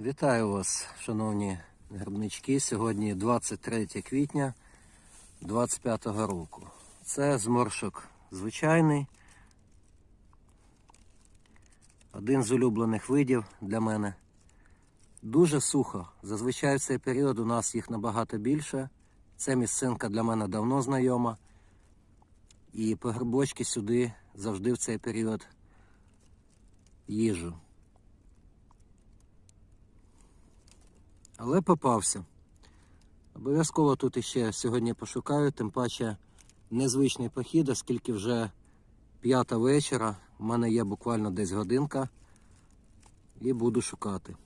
Вітаю вас, шановні грибнички. Сьогодні 23 квітня 25 року. Це зморшок звичайний. Один з улюблених видів для мене. Дуже сухо. Зазвичай в цей період у нас їх набагато більше. Ця місцинка для мене давно знайома. І по грибочки сюди завжди в цей період їжу. Але попався. Обов'язково тут іще сьогодні пошукаю, тим паче незвичний похід, оскільки вже п'ята вечора, в мене є буквально десь годинка і буду шукати.